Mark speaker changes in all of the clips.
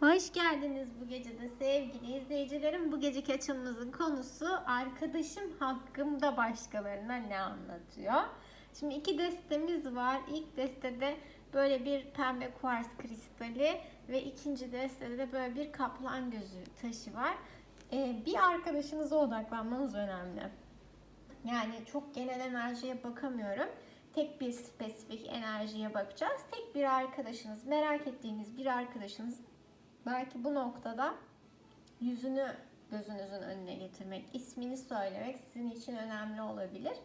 Speaker 1: Hoş geldiniz bu gece de sevgili izleyicilerim. Bu geceki açımımızın konusu arkadaşım hakkımda başkalarına ne anlatıyor. Şimdi iki destemiz var. İlk destede böyle bir pembe kuars kristali ve ikinci destede de böyle bir kaplan gözü taşı var. Ee, bir arkadaşınıza odaklanmanız önemli. Yani çok genel enerjiye bakamıyorum. Tek bir spesifik enerjiye bakacağız. Tek bir arkadaşınız, merak ettiğiniz bir arkadaşınız belki bu noktada yüzünü gözünüzün önüne getirmek, ismini söylemek sizin için önemli olabilir.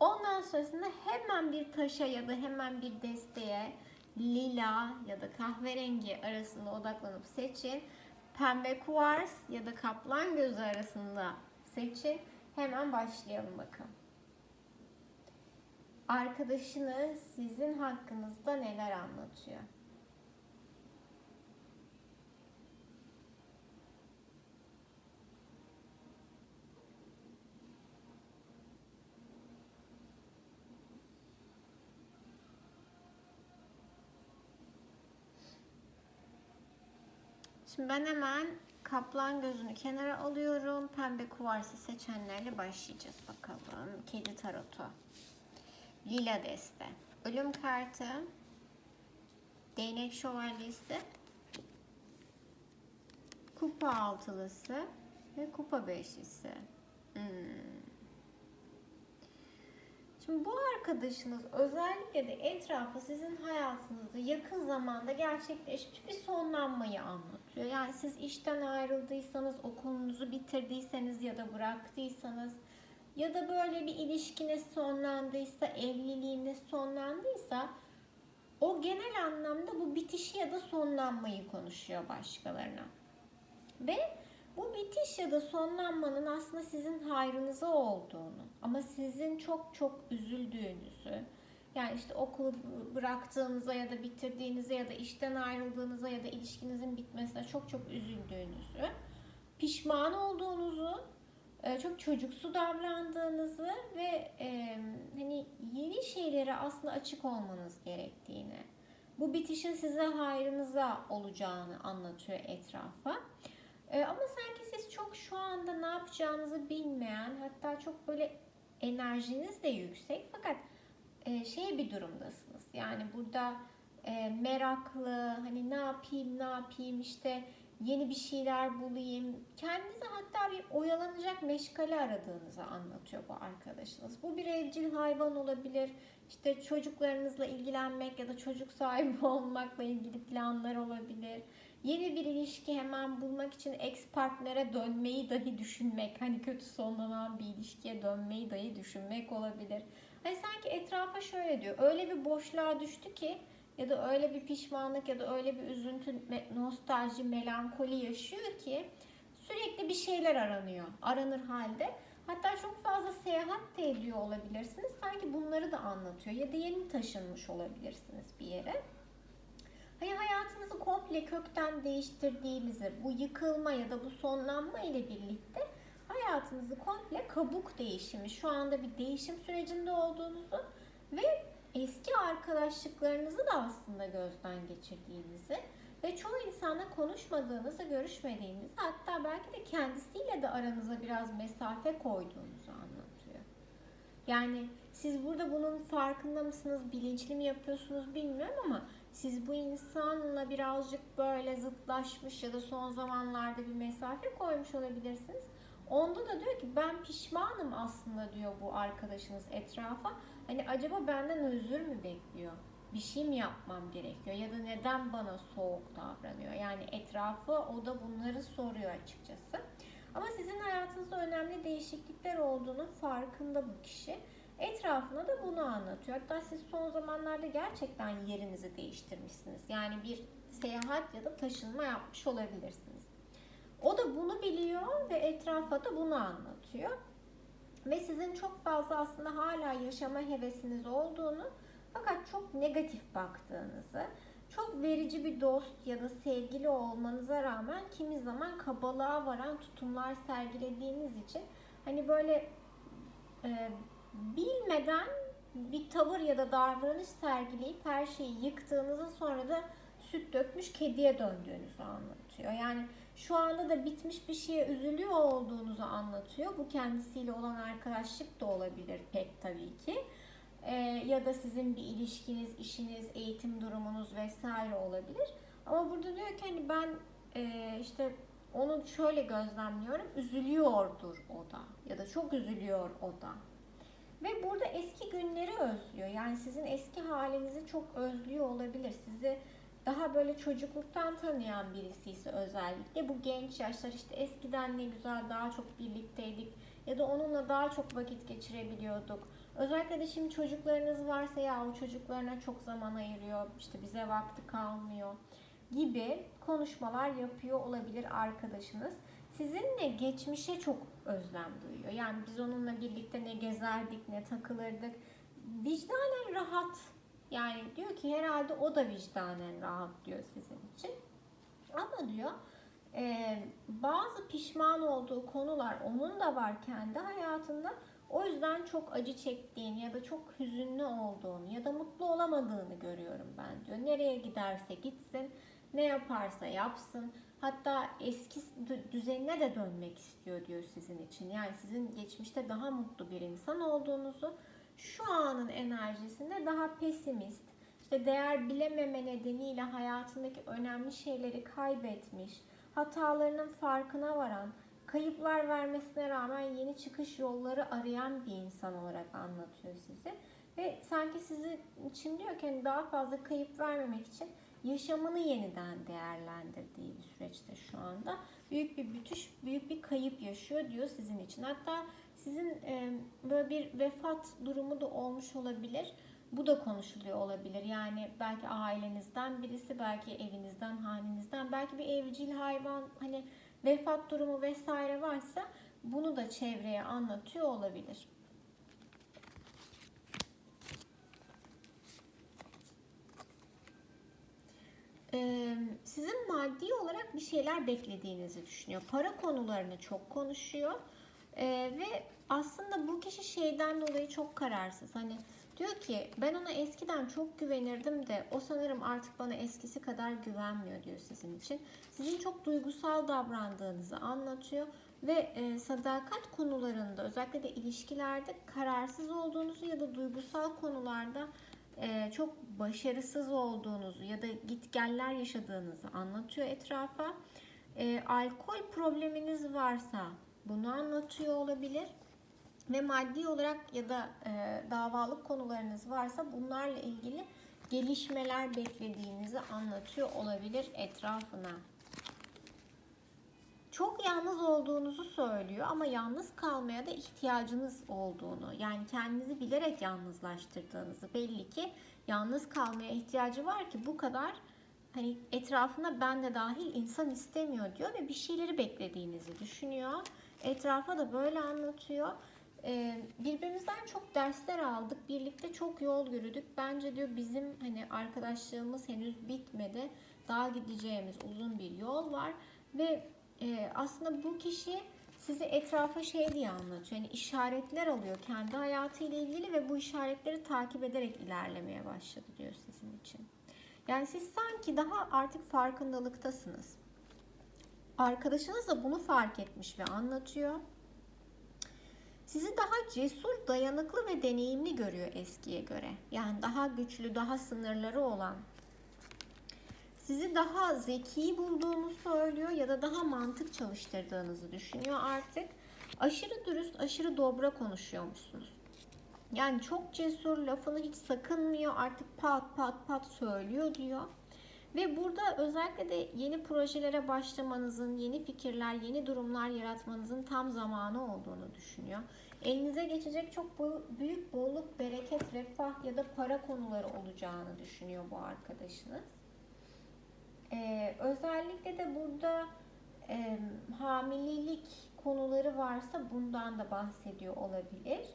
Speaker 1: Ondan sonrasında hemen bir taşa ya da hemen bir desteğe lila ya da kahverengi arasında odaklanıp seçin. Pembe kuvars ya da kaplan gözü arasında seçin. Hemen başlayalım bakın. Arkadaşınız sizin hakkınızda neler anlatıyor? Şimdi ben hemen kaplan gözünü kenara alıyorum. Pembe kuvarsı seçenlerle başlayacağız bakalım. Kedi tarotu. Lila deste. Ölüm kartı. Değnek şövalyesi. Kupa altılısı. Ve kupa beşlisi. Hmm. Şimdi bu arkadaşınız özellikle de etrafı sizin hayatınızda yakın zamanda gerçekleşmiş bir sonlanmayı anlatıyor. Yani siz işten ayrıldıysanız, okulunuzu bitirdiyseniz ya da bıraktıysanız ya da böyle bir ilişkiniz sonlandıysa, evliliğiniz sonlandıysa o genel anlamda bu bitişi ya da sonlanmayı konuşuyor başkalarına. Ve bu bitiş ya da sonlanmanın aslında sizin hayrınıza olduğunu ama sizin çok çok üzüldüğünüzü yani işte okulu bıraktığınıza ya da bitirdiğinize ya da işten ayrıldığınıza ya da ilişkinizin bitmesine çok çok üzüldüğünüzü, pişman olduğunuzu, e, çok çocuksu davrandığınızı ve e, hani yeni şeylere aslında açık olmanız gerektiğini, bu bitişin size hayrınıza olacağını anlatıyor etrafa. Ee, ama sanki siz çok şu anda ne yapacağınızı bilmeyen, hatta çok böyle enerjiniz de yüksek fakat e, şey bir durumdasınız. Yani burada e, meraklı, hani ne yapayım, ne yapayım, işte yeni bir şeyler bulayım. Kendinize hatta bir oyalanacak meşgale aradığınızı anlatıyor bu arkadaşınız. Bu bir evcil hayvan olabilir. İşte çocuklarınızla ilgilenmek ya da çocuk sahibi olmakla ilgili planlar olabilir Yeni bir ilişki hemen bulmak için ex partnere dönmeyi dahi düşünmek, hani kötü sonlanan bir ilişkiye dönmeyi dahi düşünmek olabilir. Hani sanki etrafa şöyle diyor, öyle bir boşluğa düştü ki ya da öyle bir pişmanlık ya da öyle bir üzüntü, nostalji, melankoli yaşıyor ki sürekli bir şeyler aranıyor, aranır halde. Hatta çok fazla seyahat de ediyor olabilirsiniz. Sanki bunları da anlatıyor ya da yeni taşınmış olabilirsiniz bir yere. Hani hayatınızı komple kökten değiştirdiğinizi, bu yıkılma ya da bu sonlanma ile birlikte hayatınızı komple kabuk değişimi, şu anda bir değişim sürecinde olduğunuzu ve eski arkadaşlıklarınızı da aslında gözden geçirdiğinizi ve çoğu insanla konuşmadığınızı, görüşmediğinizi hatta belki de kendisiyle de aranıza biraz mesafe koyduğunuzu anlatıyor. Yani siz burada bunun farkında mısınız, bilinçli mi yapıyorsunuz bilmiyorum ama siz bu insanla birazcık böyle zıtlaşmış ya da son zamanlarda bir mesafe koymuş olabilirsiniz. Onda da diyor ki ben pişmanım aslında diyor bu arkadaşınız etrafa. Hani acaba benden özür mü bekliyor? Bir şey mi yapmam gerekiyor? Ya da neden bana soğuk davranıyor? Yani etrafı o da bunları soruyor açıkçası. Ama sizin hayatınızda önemli değişiklikler olduğunu farkında bu kişi. Etrafına da bunu anlatıyor. Hatta siz son zamanlarda gerçekten yerinizi değiştirmişsiniz. Yani bir seyahat ya da taşınma yapmış olabilirsiniz. O da bunu biliyor ve etrafa da bunu anlatıyor. Ve sizin çok fazla aslında hala yaşama hevesiniz olduğunu fakat çok negatif baktığınızı, çok verici bir dost ya da sevgili olmanıza rağmen kimi zaman kabalığa varan tutumlar sergilediğiniz için hani böyle e, bilmeden bir tavır ya da davranış sergileyip her şeyi yıktığınızı sonra da süt dökmüş kediye döndüğünüzü anlatıyor. Yani şu anda da bitmiş bir şeye üzülüyor olduğunuzu anlatıyor. Bu kendisiyle olan arkadaşlık da olabilir pek tabii ki. Ee, ya da sizin bir ilişkiniz, işiniz, eğitim durumunuz vesaire olabilir. Ama burada diyor ki hani ben e, işte onu şöyle gözlemliyorum. Üzülüyordur o da ya da çok üzülüyor o da. Ve burada eski günleri özlüyor. Yani sizin eski halinizi çok özlüyor olabilir. Sizi daha böyle çocukluktan tanıyan birisi ise özellikle bu genç yaşlar işte eskiden ne güzel daha çok birlikteydik ya da onunla daha çok vakit geçirebiliyorduk. Özellikle de şimdi çocuklarınız varsa ya o çocuklarına çok zaman ayırıyor, işte bize vakti kalmıyor gibi konuşmalar yapıyor olabilir arkadaşınız. Sizinle geçmişe çok özlem duyuyor. Yani biz onunla birlikte ne gezerdik, ne takılırdık. Vicdanen rahat. Yani diyor ki herhalde o da vicdanen rahat diyor sizin için. Ama diyor e, bazı pişman olduğu konular onun da var kendi hayatında. O yüzden çok acı çektiğini ya da çok hüzünlü olduğunu ya da mutlu olamadığını görüyorum ben diyor. Nereye giderse gitsin, ne yaparsa yapsın. Hatta eski dü- düzenine de dönmek istiyor diyor sizin için. Yani sizin geçmişte daha mutlu bir insan olduğunuzu, şu anın enerjisinde daha pesimist, işte değer bilememe nedeniyle hayatındaki önemli şeyleri kaybetmiş, hatalarının farkına varan, kayıplar vermesine rağmen yeni çıkış yolları arayan bir insan olarak anlatıyor sizi. Ve sanki sizin için diyor ki hani daha fazla kayıp vermemek için yaşamını yeniden değerlendirdiği bir süreçte şu anda. Büyük bir bütüş, büyük bir kayıp yaşıyor diyor sizin için. Hatta sizin e, böyle bir vefat durumu da olmuş olabilir. Bu da konuşuluyor olabilir. Yani belki ailenizden birisi, belki evinizden, hanenizden, belki bir evcil hayvan hani vefat durumu vesaire varsa bunu da çevreye anlatıyor olabilir. Ee, sizin maddi olarak bir şeyler beklediğinizi düşünüyor. Para konularını çok konuşuyor. Ee, ve aslında bu kişi şeyden dolayı çok kararsız. Hani diyor ki ben ona eskiden çok güvenirdim de o sanırım artık bana eskisi kadar güvenmiyor diyor sizin için. Sizin çok duygusal davrandığınızı anlatıyor ve e, sadakat konularında özellikle de ilişkilerde kararsız olduğunuzu ya da duygusal konularda e, çok başarısız olduğunuzu ya da gitgeller yaşadığınızı anlatıyor etrafa. E, alkol probleminiz varsa bunu anlatıyor olabilir. Ve maddi olarak ya da e, davalık konularınız varsa bunlarla ilgili gelişmeler beklediğinizi anlatıyor olabilir etrafına. Çok yalnız olduğunuzu söylüyor ama yalnız kalmaya da ihtiyacınız olduğunu, yani kendinizi bilerek yalnızlaştırdığınızı belli ki yalnız kalmaya ihtiyacı var ki bu kadar hani etrafına ben de dahil insan istemiyor diyor ve bir şeyleri beklediğinizi düşünüyor. Etrafa da böyle anlatıyor. Ee, birbirimizden çok dersler aldık. Birlikte çok yol yürüdük. Bence diyor bizim hani arkadaşlığımız henüz bitmedi. Daha gideceğimiz uzun bir yol var ve e, aslında bu kişi sizi etrafa şey diye anlatıyor. Yani işaretler alıyor kendi hayatıyla ilgili ve bu işaretleri takip ederek ilerlemeye başladı diyor sizin için. Yani siz sanki daha artık farkındalıktasınız. Arkadaşınız da bunu fark etmiş ve anlatıyor. Sizi daha cesur, dayanıklı ve deneyimli görüyor eskiye göre. Yani daha güçlü, daha sınırları olan. Sizi daha zeki bulduğunu söylüyor ya da daha mantık çalıştırdığınızı düşünüyor artık. Aşırı dürüst, aşırı dobra konuşuyormuşsunuz. Yani çok cesur, lafını hiç sakınmıyor. Artık pat pat pat söylüyor diyor. Ve burada özellikle de yeni projelere başlamanızın, yeni fikirler, yeni durumlar yaratmanızın tam zamanı olduğunu düşünüyor. Elinize geçecek çok büyük bolluk, bereket, refah ya da para konuları olacağını düşünüyor bu arkadaşınız. Ee, özellikle de burada e, hamilelik konuları varsa bundan da bahsediyor olabilir.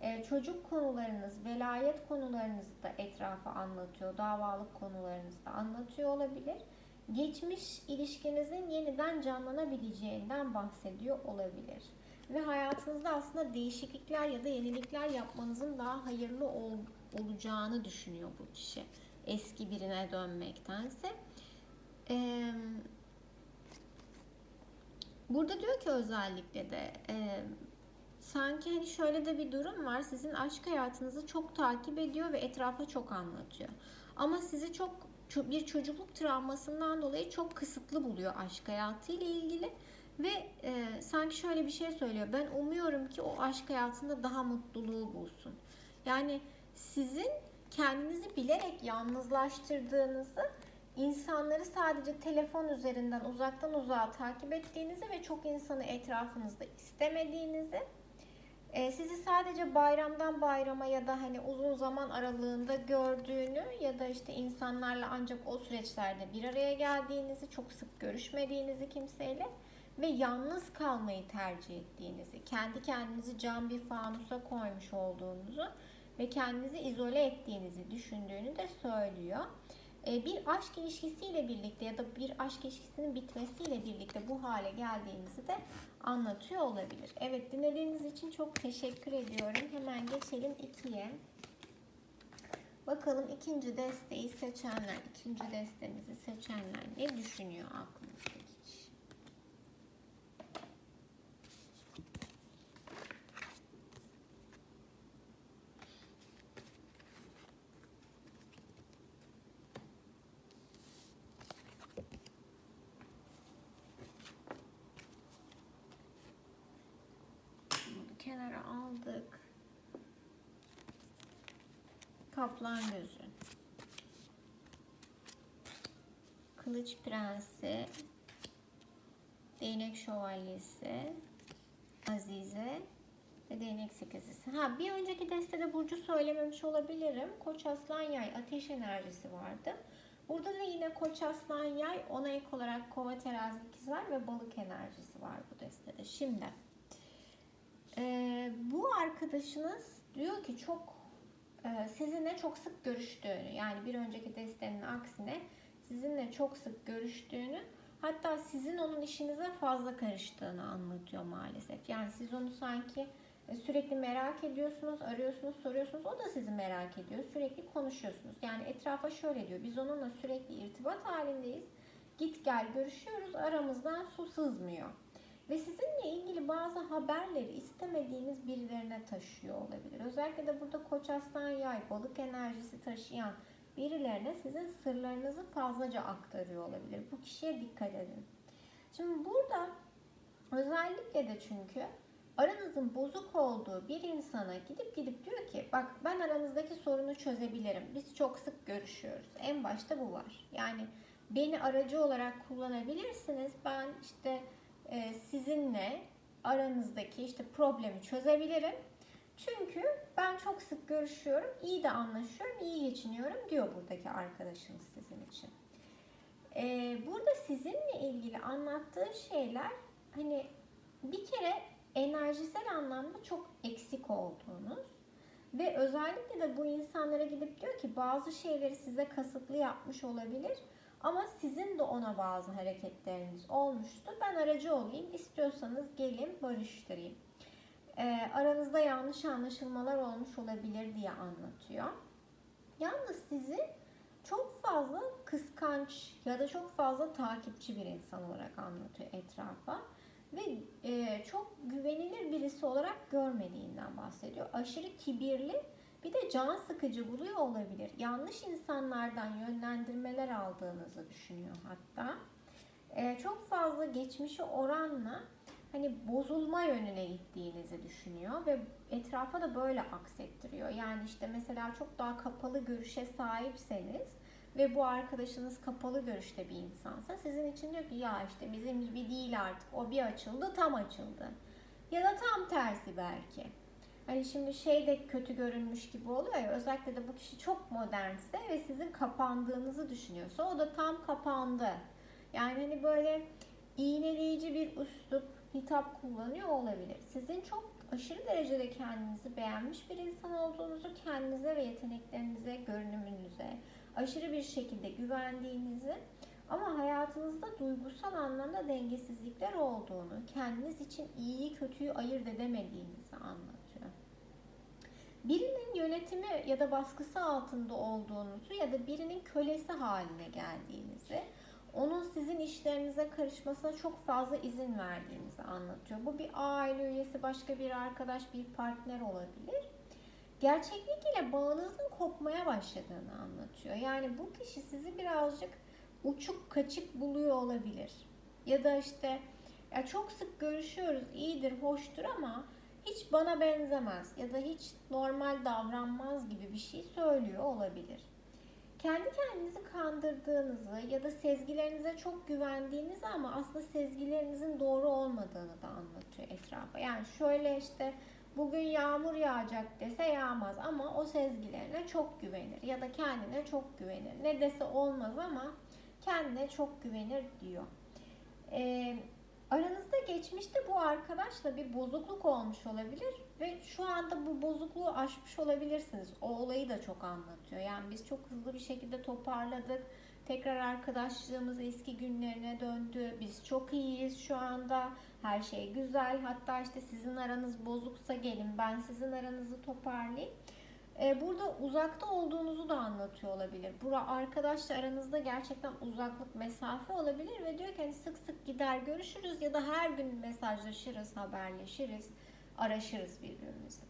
Speaker 1: Ee, çocuk konularınız, velayet konularınızı da etrafa anlatıyor. Davalık konularınızı da anlatıyor olabilir. Geçmiş ilişkinizin yeniden canlanabileceğinden bahsediyor olabilir. Ve hayatınızda aslında değişiklikler ya da yenilikler yapmanızın daha hayırlı ol, olacağını düşünüyor bu kişi. Eski birine dönmektense. Ee, burada diyor ki özellikle de e, sanki hani şöyle de bir durum var. Sizin aşk hayatınızı çok takip ediyor ve etrafa çok anlatıyor. Ama sizi çok ço- bir çocukluk travmasından dolayı çok kısıtlı buluyor aşk hayatı ile ilgili ve e, sanki şöyle bir şey söylüyor. Ben umuyorum ki o aşk hayatında daha mutluluğu bulsun. Yani sizin kendinizi bilerek yalnızlaştırdığınızı, insanları sadece telefon üzerinden uzaktan uzağa takip ettiğinizi ve çok insanı etrafınızda istemediğinizi, e, sizi sadece bayramdan bayrama ya da hani uzun zaman aralığında gördüğünü ya da işte insanlarla ancak o süreçlerde bir araya geldiğinizi, çok sık görüşmediğinizi kimseyle ve yalnız kalmayı tercih ettiğinizi, kendi kendinizi cam bir fanusa koymuş olduğunuzu ve kendinizi izole ettiğinizi düşündüğünü de söylüyor. Ee, Bir aşk ilişkisiyle birlikte ya da bir aşk ilişkisinin bitmesiyle birlikte bu hale geldiğinizi de anlatıyor olabilir. Evet dinlediğiniz için çok teşekkür ediyorum. Hemen geçelim ikiye. Bakalım ikinci desteği seçenler, ikinci destemizi seçenler ne düşünüyor aklınızdaki kişi? Bunu kenara aldık. Kaplan gözü. Kılıç prensi. Değnek şövalyesi. Azize ve değnek sekizisi. Ha bir önceki destede burcu söylememiş olabilirim. Koç aslan yay ateş enerjisi vardı. Burada da yine koç aslan yay ona ek olarak kova terazi ikizler ve balık enerjisi var bu destede. Şimdi ee, bu arkadaşınız diyor ki çok e, sizinle çok sık görüştüğünü yani bir önceki destenin aksine sizinle çok sık görüştüğünü hatta sizin onun işinize fazla karıştığını anlatıyor maalesef. Yani siz onu sanki e, sürekli merak ediyorsunuz, arıyorsunuz, soruyorsunuz. O da sizi merak ediyor. Sürekli konuşuyorsunuz. Yani etrafa şöyle diyor. Biz onunla sürekli irtibat halindeyiz. Git gel görüşüyoruz. Aramızdan su sızmıyor. Ve sizinle ilgili bazı haberleri istemediğiniz birilerine taşıyor olabilir. Özellikle de burada koç aslan yay, balık enerjisi taşıyan birilerine sizin sırlarınızı fazlaca aktarıyor olabilir. Bu kişiye dikkat edin. Şimdi burada özellikle de çünkü aranızın bozuk olduğu bir insana gidip gidip diyor ki bak ben aranızdaki sorunu çözebilirim. Biz çok sık görüşüyoruz. En başta bu var. Yani beni aracı olarak kullanabilirsiniz. Ben işte sizinle aranızdaki işte problemi çözebilirim. Çünkü ben çok sık görüşüyorum, iyi de anlaşıyorum, iyi geçiniyorum diyor buradaki arkadaşınız sizin için. E, burada sizinle ilgili anlattığı şeyler hani bir kere enerjisel anlamda çok eksik olduğunuz ve özellikle de bu insanlara gidip diyor ki bazı şeyleri size kasıtlı yapmış olabilir ama sizin de ona bazı hareketleriniz olmuştu. Ben aracı olayım. İstiyorsanız gelin barıştırayım. Ee, aranızda yanlış anlaşılmalar olmuş olabilir diye anlatıyor. Yalnız sizi çok fazla kıskanç ya da çok fazla takipçi bir insan olarak anlatıyor etrafa. Ve e, çok güvenilir birisi olarak görmediğinden bahsediyor. Aşırı kibirli bir de can sıkıcı buluyor olabilir. Yanlış insanlardan yönlendirmeler aldığınızı düşünüyor hatta. Ee, çok fazla geçmişe oranla hani bozulma yönüne gittiğinizi düşünüyor ve etrafa da böyle aksettiriyor. Yani işte mesela çok daha kapalı görüşe sahipseniz ve bu arkadaşınız kapalı görüşte bir insansa sizin için diyor ki ya işte bizim gibi değil artık o bir açıldı tam açıldı. Ya da tam tersi belki. Hani şimdi şey de kötü görünmüş gibi oluyor ya özellikle de bu kişi çok modernse ve sizin kapandığınızı düşünüyorsa o da tam kapandı. Yani hani böyle iğneleyici bir üslup, hitap kullanıyor olabilir. Sizin çok aşırı derecede kendinizi beğenmiş bir insan olduğunuzu, kendinize ve yeteneklerinize, görünümünüze aşırı bir şekilde güvendiğinizi ama hayatınızda duygusal anlamda dengesizlikler olduğunu, kendiniz için iyiyi kötüyü ayırt edemediğinizi anlatıyor. Birinin yönetimi ya da baskısı altında olduğunuzu ya da birinin kölesi haline geldiğinizi, onun sizin işlerinize karışmasına çok fazla izin verdiğinizi anlatıyor. Bu bir aile üyesi, başka bir arkadaş, bir partner olabilir. Gerçeklik ile bağınızın kopmaya başladığını anlatıyor. Yani bu kişi sizi birazcık uçuk kaçık buluyor olabilir. Ya da işte ya çok sık görüşüyoruz, iyidir, hoştur ama hiç bana benzemez ya da hiç normal davranmaz gibi bir şey söylüyor olabilir. Kendi kendinizi kandırdığınızı ya da sezgilerinize çok güvendiğinizi ama aslında sezgilerinizin doğru olmadığını da anlatıyor etrafa. Yani şöyle işte bugün yağmur yağacak dese yağmaz ama o sezgilerine çok güvenir ya da kendine çok güvenir. Ne dese olmaz ama kendine çok güvenir diyor. Ee, aranızda geçmişte bu arkadaşla bir bozukluk olmuş olabilir ve şu anda bu bozukluğu aşmış olabilirsiniz. O olayı da çok anlatıyor. Yani biz çok hızlı bir şekilde toparladık. Tekrar arkadaşlığımız eski günlerine döndü. Biz çok iyiyiz şu anda. Her şey güzel. Hatta işte sizin aranız bozuksa gelin ben sizin aranızı toparlayayım. Ee, burada uzakta olduğunuzu da anlatıyor olabilir. Bura arkadaşla aranızda gerçekten uzaklık, mesafe olabilir ve diyor ki hani sık sık gider görüşürüz ya da her gün mesajlaşırız, haberleşiriz, araşırız birbirimizi.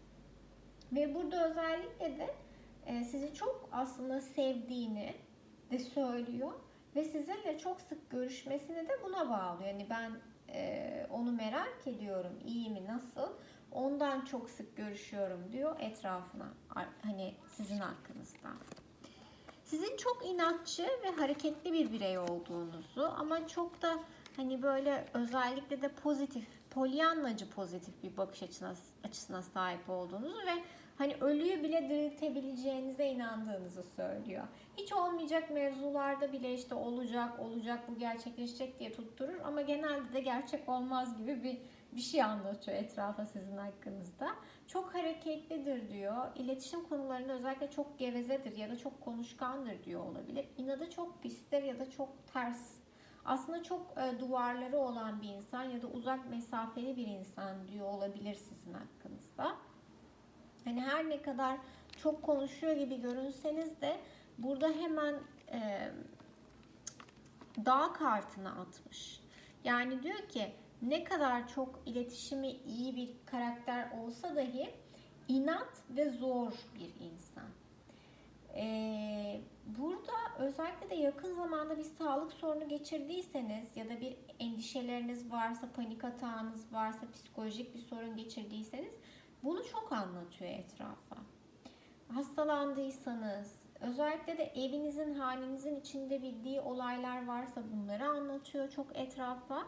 Speaker 1: Ve burada özellikle de e, sizi çok aslında sevdiğini de söylüyor ve sizinle çok sık görüşmesini de buna bağlıyor. Yani ben e, onu merak ediyorum, iyi mi, nasıl? Ondan çok sık görüşüyorum diyor etrafına. Hani sizin hakkınızda. Sizin çok inatçı ve hareketli bir birey olduğunuzu ama çok da hani böyle özellikle de pozitif, polyanlacı pozitif bir bakış açısına, açısına sahip olduğunuzu ve hani ölüyü bile diriltebileceğinize inandığınızı söylüyor. Hiç olmayacak mevzularda bile işte olacak, olacak, bu gerçekleşecek diye tutturur ama genelde de gerçek olmaz gibi bir bir şey anlatıyor etrafa sizin hakkınızda. Çok hareketlidir diyor. İletişim konularında özellikle çok gevezedir ya da çok konuşkandır diyor olabilir. İnadı çok pistir ya da çok ters. Aslında çok e, duvarları olan bir insan ya da uzak mesafeli bir insan diyor olabilir sizin hakkınızda. Hani her ne kadar çok konuşuyor gibi görünseniz de burada hemen e, dağ kartını atmış. Yani diyor ki ne kadar çok iletişimi iyi bir karakter olsa dahi inat ve zor bir insan. Ee, burada özellikle de yakın zamanda bir sağlık sorunu geçirdiyseniz ya da bir endişeleriniz varsa, panik atağınız varsa, psikolojik bir sorun geçirdiyseniz bunu çok anlatıyor etrafa. Hastalandıysanız, özellikle de evinizin, halinizin içinde bildiği olaylar varsa bunları anlatıyor çok etrafa.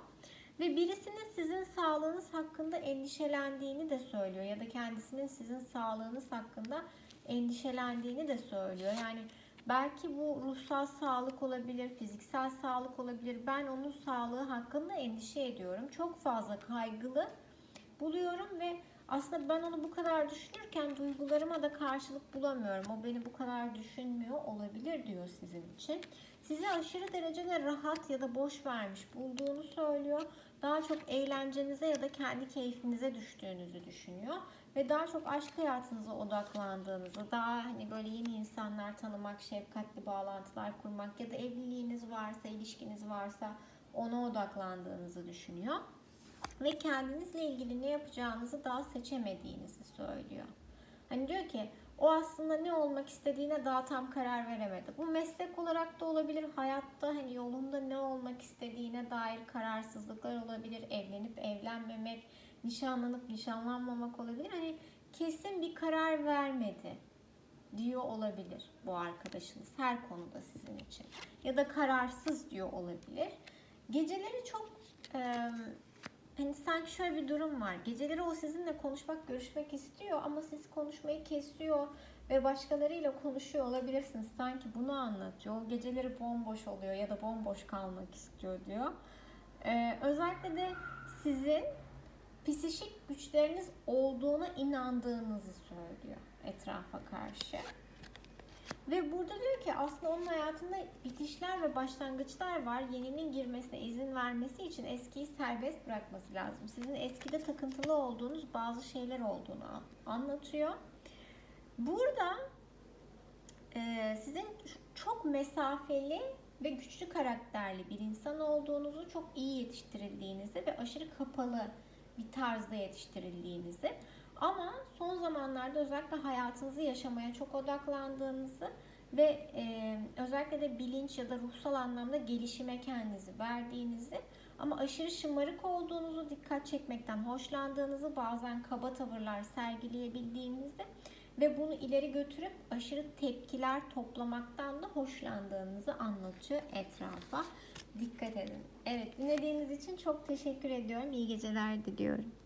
Speaker 1: Ve birisinin sizin sağlığınız hakkında endişelendiğini de söylüyor ya da kendisinin sizin sağlığınız hakkında endişelendiğini de söylüyor. Yani belki bu ruhsal sağlık olabilir, fiziksel sağlık olabilir. Ben onun sağlığı hakkında endişe ediyorum. Çok fazla kaygılı buluyorum ve aslında ben onu bu kadar düşünürken duygularıma da karşılık bulamıyorum. O beni bu kadar düşünmüyor olabilir diyor sizin için. Sizi aşırı derecede rahat ya da boş vermiş bulduğunu söylüyor. Daha çok eğlencenize ya da kendi keyfinize düştüğünüzü düşünüyor. Ve daha çok aşk hayatınıza odaklandığınızı, daha hani böyle yeni insanlar tanımak, şefkatli bağlantılar kurmak ya da evliliğiniz varsa, ilişkiniz varsa ona odaklandığınızı düşünüyor ve kendinizle ilgili ne yapacağınızı daha seçemediğinizi söylüyor. Hani diyor ki o aslında ne olmak istediğine daha tam karar veremedi. Bu meslek olarak da olabilir, hayatta hani yolunda ne olmak istediğine dair kararsızlıklar olabilir, evlenip evlenmemek, nişanlanıp nişanlanmamak olabilir. Hani kesin bir karar vermedi diyor olabilir bu arkadaşınız her konuda sizin için. Ya da kararsız diyor olabilir. Geceleri çok e, hani sanki şöyle bir durum var. Geceleri o sizinle konuşmak, görüşmek istiyor ama siz konuşmayı kesiyor ve başkalarıyla konuşuyor olabilirsiniz. Sanki bunu anlatıyor. O geceleri bomboş oluyor ya da bomboş kalmak istiyor diyor. Ee, özellikle de sizin psikik güçleriniz olduğuna inandığınızı söylüyor etrafa karşı. Ve burada diyor ki aslında onun hayatında bitişler ve başlangıçlar var. Yeninin girmesine izin vermesi için eskiyi serbest bırakması lazım. Sizin eskide takıntılı olduğunuz bazı şeyler olduğunu anlatıyor. Burada e, sizin çok mesafeli ve güçlü karakterli bir insan olduğunuzu, çok iyi yetiştirildiğinizi ve aşırı kapalı bir tarzda yetiştirildiğinizi ama son zamanlarda özellikle hayatınızı yaşamaya çok odaklandığınızı ve e, özellikle de bilinç ya da ruhsal anlamda gelişime kendinizi verdiğinizi ama aşırı şımarık olduğunuzu, dikkat çekmekten hoşlandığınızı, bazen kaba tavırlar sergileyebildiğinizi ve bunu ileri götürüp aşırı tepkiler toplamaktan da hoşlandığınızı anlatıyor etrafa. Dikkat edin. Evet dinlediğiniz için çok teşekkür ediyorum. İyi geceler diliyorum.